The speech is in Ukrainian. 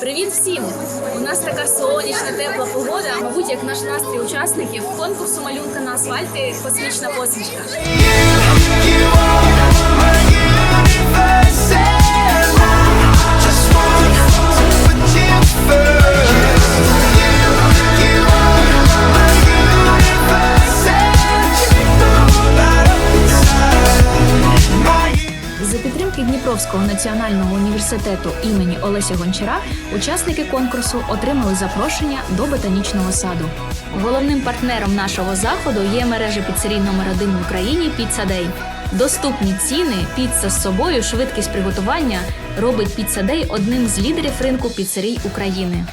Привіт всім! У нас така сонячна, тепла погода, мабуть, як наш настрій учасників конкурсу малюнка на асфальті Космічна посмішка. Підтримки Дніпровського національного університету імені Олеся Гончара учасники конкурсу отримали запрошення до ботанічного саду. Головним партнером нашого заходу є мережа піцерій номер 1 в Україні Day. Доступні ціни, піца з собою, швидкість приготування робить Day одним з лідерів ринку піцерій України.